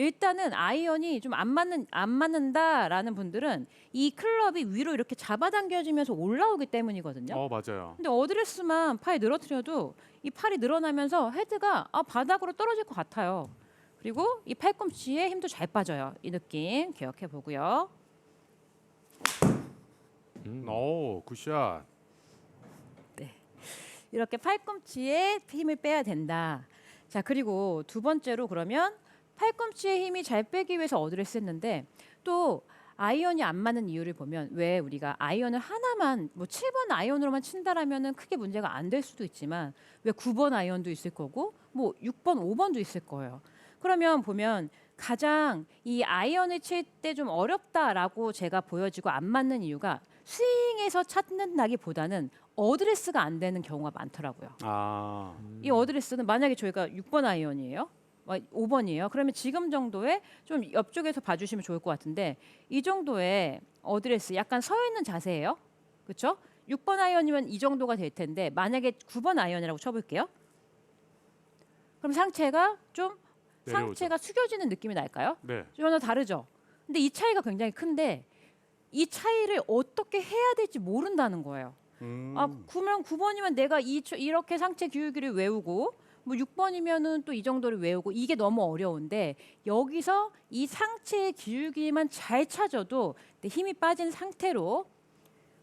일단은 아이언이 좀 안 맞는 안 맞는다라는 분들은 이 클럽이 위로 이렇게 잡아당겨지면서 올라오기 때문이거든요. 어 맞아요. 근데 어드레스만 팔이 늘어뜨려도 이 팔이 늘어나면서 헤드가 아, 바닥으로 떨어질 것 같아요. 그리고 이 팔꿈치에 힘도 잘 빠져요. 이 느낌 기억해 보고요. 오 굿샷. 이렇게 팔꿈치에 힘을 빼야 된다. 자, 그리고 두 번째로 그러면 팔꿈치에 힘이 잘 빼기 위해서 어드레스 했는데 또 아이언이 안 맞는 이유를 보면 왜 우리가 아이언을 하나만 뭐 7번 아이언으로만 친다라면은 크게 문제가 안 될 수도 있지만 왜 9번 아이언도 있을 거고 뭐 6번, 5번도 있을 거예요. 그러면 보면 가장 이 아이언을 칠 때 좀 어렵다라고 제가 보여지고 안 맞는 이유가 스윙에서 찾는다기보다는 어드레스가 안 되는 경우가 많더라고요. 아 이 어드레스는 만약에 저희가 6번 아이언이에요. 5번이에요. 그러면 지금 정도의 좀 옆쪽에서 봐주시면 좋을 것 같은데 이 정도의 어드레스 약간 서 있는 자세예요. 그렇죠? 6번 아이언이면 이 정도가 될 텐데 만약에 9번 아이언이라고 쳐볼게요. 그럼 상체가 좀 내려오죠. 상체가 숙여지는 느낌이 날까요? 네. 전혀 다르죠. 근데 이 차이가 굉장히 큰데 이 차이를 어떻게 해야 될지 모른다는 거예요. 음. 아, 그러면 9번이면 내가 이, 이렇게 상체 기울기를 외우고 뭐 6번이면은 또 이 정도를 외우고 이게 너무 어려운데 여기서 이 상체의 기울기만 잘 찾아도 내 힘이 빠진 상태로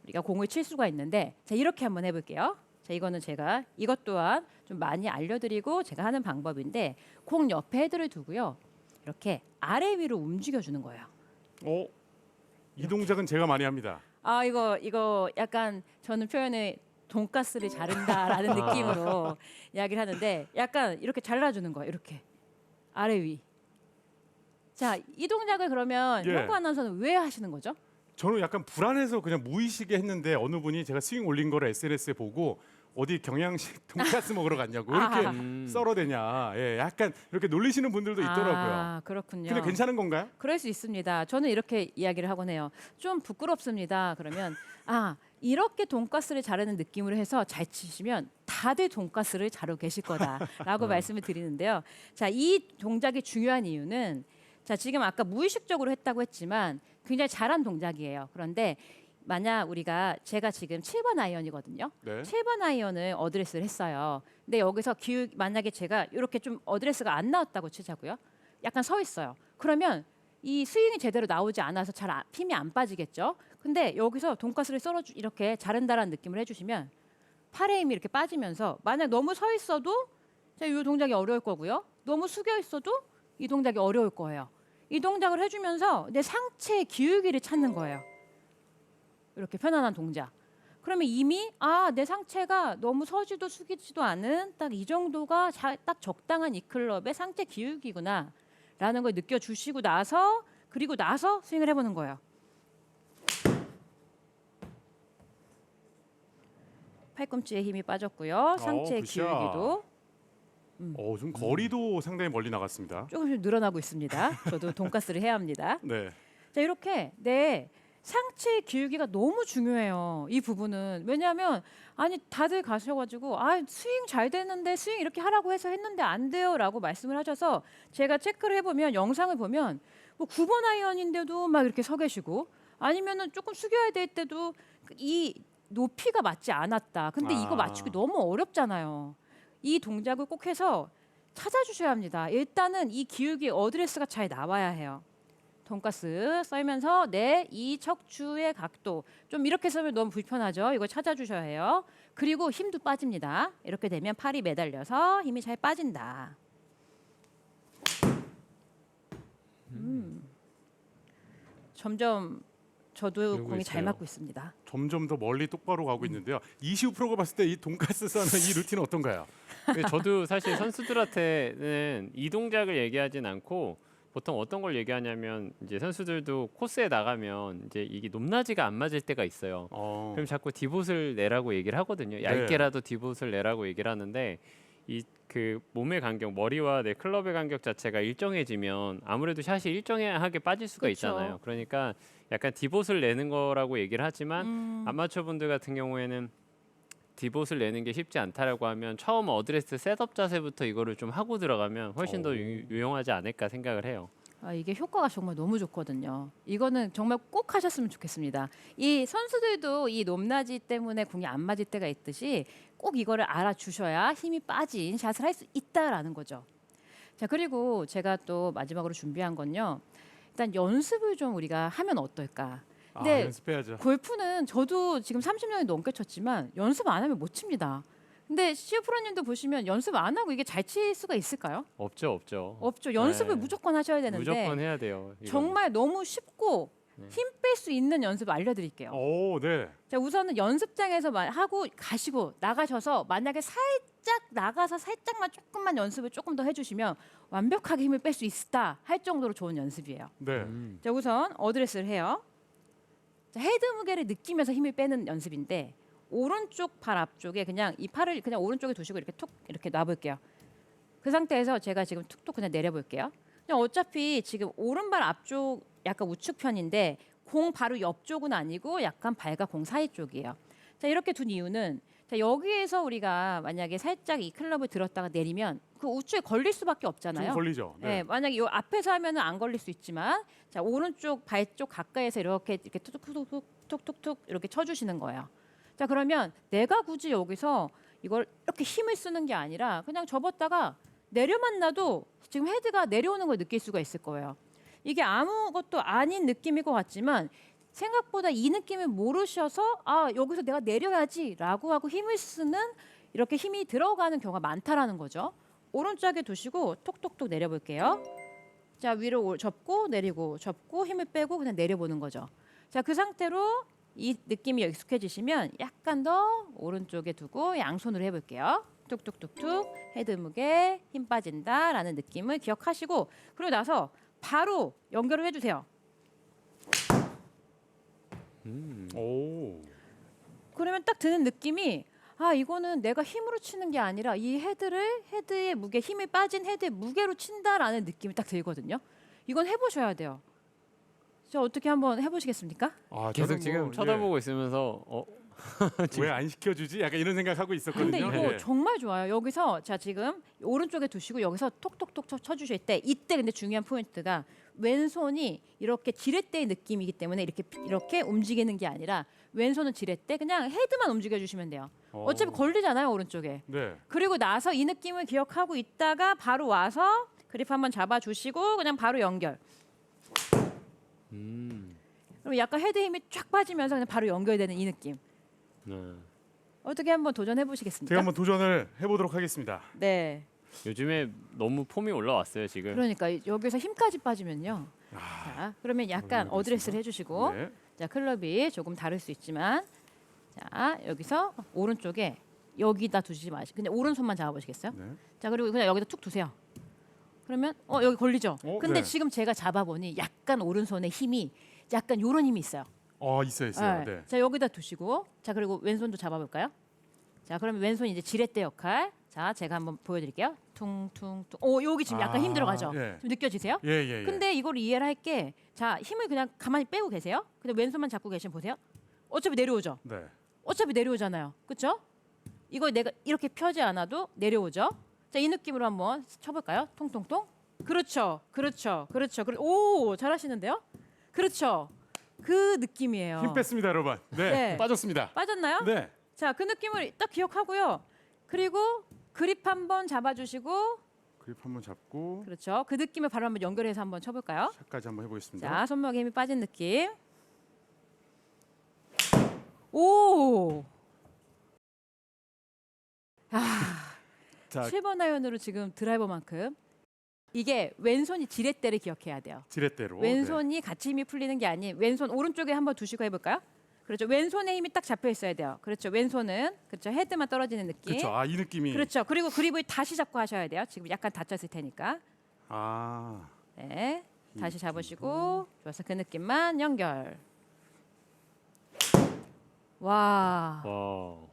우리가 공을 칠 수가 있는데 자 이렇게 한번 해볼게요. 자 이거는 제가 이것 또한 좀 많이 알려드리고 제가 하는 방법인데 공 옆에 헤드를 두고요. 이렇게 아래 위로 움직여 주는 거예요. 어? 이 동작은 제가 많이 합니다. 아 이거 이거 약간 저는 표현을 돈가스를 자른다라는 느낌으로 이야기를 하는데 약간 이렇게 잘라주는 거예요. 이렇게 아래 위. 자 이 동작을 그러면 예. 형구 아나운서는 왜 하시는 거죠? 저는 약간 불안해서 그냥 무의식에 했는데 어느 분이 제가 스윙 올린 거를 SNS에 보고 어디 경양식 돈가스 먹으러 갔냐고 이렇게 아. 음. 썰어대냐. 예, 약간 이렇게 놀리시는 분들도 있더라고요. 아 그렇군요. 근데 괜찮은 건가요? 그럴 수 있습니다. 저는 이렇게 이야기를 하곤 해요. 좀 부끄럽습니다. 그러면 아 이렇게 돈가스를 자르는 느낌으로 해서 잘 치시면 다들 돈가스를 자르고 계실 거다라고 말씀을 드리는데요. 자, 이 동작이 중요한 이유는 자 지금 아까 무의식적으로 했다고 했지만 굉장히 잘한 동작이에요. 그런데 만약 우리가 제가 지금 7번 아이언이거든요. 네. 7번 아이언을 어드레스를 했어요. 근데 여기서 기울 만약에 제가 이렇게 좀 어드레스가 안 나왔다고 치자고요. 약간 서 있어요. 그러면 이 스윙이 제대로 나오지 않아서 잘 아- 힘이 안 빠지겠죠. 근데 여기서 돈가스를 썰어 주 이렇게 자른다라는 느낌을 해주시면 팔의 힘이 이렇게 빠지면서 만약 너무 서 있어도 이 동작이 어려울 거고요. 너무 숙여 있어도 이 동작이 어려울 거예요. 이 동작을 해주면서 내 상체의 기울기를 찾는 거예요. 이렇게 편안한 동작. 그러면 이미 아 내 상체가 너무 서지도 숙이지도 않은 딱 이 정도가 자- 딱 적당한 이 클럽의 상체 기울기구나라는 걸 느껴주시고 나서 그리고 나서 스윙을 해보는 거예요. 팔꿈치에 힘이 빠졌고요. 상체의 굿샷. 기울기도 어, 좀 거리도 상당히 멀리 나갔습니다. 조금씩 늘어나고 있습니다. 저도 돈가스를 해야 합니다. 네. 자 이렇게 내 상체 기울기가 너무 중요해요. 이 부분은 왜냐하면 아니 다들 가셔가지고 아 스윙 잘 되는데 스윙 이렇게 하라고 해서 했는데 안 돼요라고 말씀을 하셔서 제가 체크를 해보면 영상을 보면 뭐 9번 아이언인데도 막 이렇게 서 계시고 아니면은 조금 숙여야 될 때도 이 높이가 맞지 않았다. 근데 이거 아. 맞추기 너무 어렵잖아요. 이 동작을 꼭 해서 찾아주셔야 합니다. 일단은 이 기울기 어드레스가 잘 나와야 해요. 돈가스 썰면서 내 이 척추의 각도 좀 이렇게 썰면 너무 불편하죠. 이거 찾아주셔야 해요. 그리고 힘도 빠집니다. 이렇게 되면 팔이 매달려서 힘이 잘 빠진다. 음. 점점 저도 늘고 공이 잘 있어요. 맞고 있습니다. 점점 더 멀리 똑바로 가고 있는데요. 이시우 프로가 봤을 때 이 돈가스 써는 이 루틴은 어떤가요? 근데 저도 사실 선수들한테는 이 동작을 얘기하진 않고 보통 어떤 걸 얘기하냐면 이제 선수들도 코스에 나가면 이제 이게 높낮이가 안 맞을 때가 있어요. 어. 그럼 자꾸 디봇을 내라고 얘기를 하거든요. 얇게라도 디봇을 내라고 얘기를 하는데 이 그 몸의 간격, 머리와 내 클럽의 간격 자체가 일정해지면 아무래도 샷이 일정하게 빠질 수가 그쵸. 있잖아요. 그러니까 약간 디봇을 내는 거라고 얘기를 하지만 음, 아마추어 분들 같은 경우에는 디봇을 내는 게 쉽지 않다라고 하면 처음 어드레스 셋업 자세부터 이거를 좀 하고 들어가면 훨씬 더 오. 유, 유용하지 않을까 생각을 해요. 아, 이게 효과가 정말 너무 좋거든요. 이거는 정말 꼭 하셨으면 좋겠습니다. 이 선수들도 이 높낮이 때문에 공이 안 맞을 때가 있듯이 꼭 이거를 알아주셔야 힘이 빠진 샷을 할 수 있다라는 거죠. 자 그리고 제가 또 마지막으로 준비한 건요. 일단 연습을 좀 우리가 하면 어떨까? 아, 네. 연습해야죠. 골프는 저도 지금 30년이 넘게 쳤지만 연습 안 하면 못 칩니다. 근데 시우 프로님도 보시면 연습 안 하고 이게 잘 칠 수가 있을까요? 없죠, 없죠. 없죠. 연습을 네. 무조건 하셔야 되는데 무조건 해야 돼요. 이거는. 정말 너무 쉽고 네. 힘 뺄 수 있는 연습 알려드릴게요. 오, 네. 자, 우선은 연습장에서 마- 하고 가시고 나가셔서 만약에 살짝 나가서 살짝만 조금만 연습을 조금 더 해주시면 완벽하게 힘을 뺄 수 있다 할 정도로 좋은 연습이에요. 네. 음. 자, 우선 어드레스를 해요. 자, 헤드 무게를 느끼면서 힘을 빼는 연습인데 오른쪽 팔 앞쪽에 그냥 이 팔을 그냥 오른쪽에 두시고 이렇게 툭 이렇게 놔볼게요. 그 상태에서 제가 지금 툭툭 그냥 내려볼게요. 그냥 어차피 지금 오른발 앞쪽 약간 우측 편인데 공 바로 옆쪽은 아니고 약간 발과 공 사이 쪽이에요. 자 이렇게 둔 이유는 자 여기에서 우리가 만약에 살짝 이 클럽을 들었다가 내리면 그 우측에 걸릴 수밖에 좀 없잖아요. 걸리죠. 네. 만약에 요 앞에서 하면은 안 걸릴 수 있지만 자 오른쪽 발 쪽 가까이에서 이렇게 이렇게 툭툭툭툭 툭툭툭 이렇게 쳐주시는 거예요. 자 그러면 내가 굳이 여기서 이걸 이렇게 힘을 쓰는 게 아니라 그냥 접었다가 내려만 놔도 지금 헤드가 내려오는 걸 느낄 수가 있을 거예요. 이게 아무것도 아닌 느낌일 것 같지만 생각보다 이 느낌을 모르셔서 아 여기서 내가 내려야지라고 하고 힘을 쓰는 이렇게 힘이 들어가는 경우가 많다라는 거죠. 오른쪽에 두시고 톡톡톡 내려볼게요. 자 위로 올- 접고 내리고 접고 힘을 빼고 그냥 내려보는 거죠. 자 그 상태로 이 느낌이 익숙해지시면 약간 더 오른쪽에 두고 양손으로 해볼게요. 툭툭툭툭 헤드 무게 힘 빠진다라는 느낌을 기억하시고 그리고 나서 바로 연결을 해주세요. 음. 오. 그러면 딱 드는 느낌이 아 이거는 내가 힘으로 치는 게 아니라 이 헤드를 헤드의 무게 힘이 빠진 헤드의 무게로 친다라는 느낌이 딱 들거든요. 이건 해보셔야 돼요. 저 어떻게 한번 해보시겠습니까? 아, 계속 저는 지금 뭐, 쳐다보고 있으면서 어, 예. 왜안 시켜주지? 약간 이런 생각하고 있었거든요. 근데 이거 예. 정말 좋아요. 여기서 자 지금 오른쪽에 두시고 여기서 톡톡톡 쳐- 쳐주실 때 이때 근데 중요한 포인트가 왼손이 이렇게 지렛대의 느낌이기 때문에 이렇게 이렇게 움직이는 게 아니라 왼손은 지렛대 그냥 헤드만 움직여 주시면 돼요. 어. 어차피 걸리잖아요 오른쪽에. 네. 그리고 나서 이 느낌을 기억하고 있다가 바로 와서 그립 한번 잡아주시고 그냥 바로 연결. 음. 그럼 약간 헤드 힘이 쫙 빠지면서 그냥 바로 연결되는 이 느낌. 네. 어떻게 한번 도전해 보시겠습니까? 제가 한번 도전을 해보도록 하겠습니다. 네. 요즘에 너무 폼이 올라왔어요 지금. 그러니까 이- 여기서 힘까지 빠지면요. 아, 자, 그러면 약간. 어드레스를 해주시고 네. 자 클럽이 조금 다를 수 있지만 자 여기서 오른쪽에 여기다 두지 마시 그냥 오른손만 잡아보시겠어요? 네. 자 그리고 그냥 여기다 툭 두세요. 그러면 어 여기 걸리죠. 어, 근데 네. 지금 제가 잡아보니 약간 오른손에 힘이 약간 요런 힘이 있어요. 어 있어요, 있어요. 네. 자 여기다 두시고 자 그리고 왼손도 잡아볼까요? 자 그러면 왼손 이제 지렛대 역할. 자 제가 한번 보여드릴게요. 퉁퉁퉁. 오 여기 지금 약간 힘 아, 들어가죠. 예. 좀 느껴지세요? 예, 예, 예. 근데 이걸 이해를 할게. 자 힘을 그냥 가만히 빼고 계세요. 근데 왼손만 잡고 계시면 보세요. 어차피 내려오죠. 네. 어차피 내려오잖아요. 그렇죠? 이거 내가 이렇게 펴지 않아도 내려오죠. 자 이 느낌으로 한번 쳐볼까요? 통통통. 그렇죠, 그렇죠, 그렇죠. 그렇- 오 잘하시는데요? 그렇죠. 그 느낌이에요. 힘 뺐습니다, 여러분. 네. 네. 빠졌습니다. 빠졌나요? 네. 자, 그 느낌을 딱 기억하고요. 그리고 그립 한번 잡아주시고, 그립 한번 잡고 그렇죠. 그 느낌을 바로 한번 연결해서 한번 쳐볼까요? 샷까지 한번 해보겠습니다. 자, 손목에 힘이 빠진 느낌. 오, 자, 7번 아이언으로 지금 드라이버만큼 이게 왼손이 지렛대를 기억해야 돼요. 지렛대로. 왼손이 같이 힘이 풀리는 게 아닌 왼손 오른쪽에 한번 두시고 해볼까요? 그렇죠. 왼손에 힘이 딱 잡혀 있어야 돼요. 그렇죠. 왼손은 그렇죠. 헤드만 떨어지는 느낌. 그렇죠. 아, 이 느낌이. 그렇죠. 그리고 그립을 다시 잡고 하셔야 돼요. 지금 약간 다쳤을 테니까. 아. 네. 이 다시. 잡으시고 좋아서 그 느낌만 연결. 와. 와.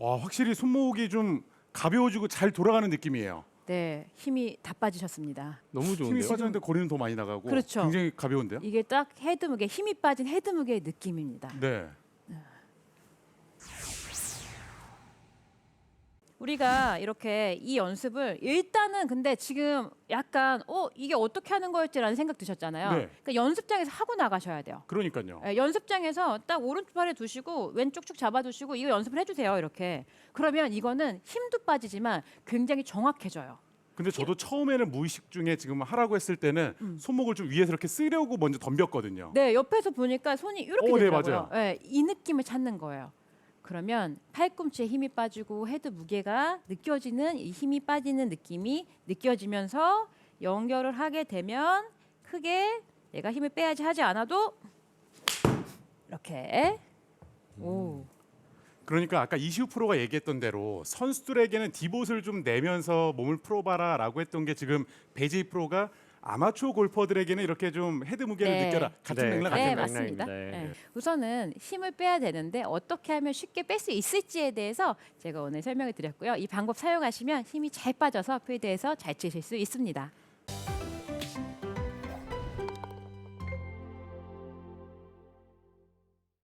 와, 확실히 손목이 좀 가벼워지고 잘 돌아가는 느낌이에요. 네. 힘이 다 빠지셨습니다. 너무 힘이 좋은데요. 빠졌는데 거리는 더 많이 나가고 그렇죠. 굉장히 가벼운데요? 이게 딱 헤드 무게 힘이 빠진 헤드 무게의 느낌입니다. 네. 우리가 이렇게 이 연습을 일단은 근데 지금 약간 어 이게 어떻게 하는 거였지라는 생각 드셨잖아요. 네. 그러니까 연습장에서 하고 나가셔야 돼요. 그러니까요. 예, 연습장에서 딱 오른팔에 두시고 왼쪽 쭉 잡아두시고 이거 연습을 해주세요. 이렇게 그러면 이거는 힘도 빠지지만 굉장히 정확해져요. 근데 저도 처음에는 무의식 중에 지금 하라고 했을 때는 손목을 좀 위에서 이렇게 쓰려고 먼저 덤볐거든요. 음. 네, 옆에서 보니까 손이 이렇게 어, 네, 되더라고요. 맞아요. 예, 이 느낌을 찾는 거예요. 그러면 팔꿈치에 힘이 빠지고 헤드 무게가 느껴지는 이 힘이 빠지는 느낌이 느껴지면서 연결을 하게 되면 크게 내가 힘을 빼야지 하지 않아도 이렇게. 오. 그러니까 아까 이시우 프로가 얘기했던 대로 선수들에게는 디봇을 좀 내면서 몸을 풀어봐라라고 했던 게 지금 배제이 프로가 아마추어 골퍼들에게는 이렇게 좀 헤드 무게를 네. 느껴라 같은 네, 맥락 같은 네, 아닌가요? 맞습니다. 맥락입니다. 예. 네. 우선은 힘을 빼야 되는데 어떻게 하면 쉽게 뺄 수 있을지에 대해서 제가 오늘 설명을 드렸고요. 이 방법 사용하시면 힘이 잘 빠져서 필드에서 잘 치실 수 있습니다.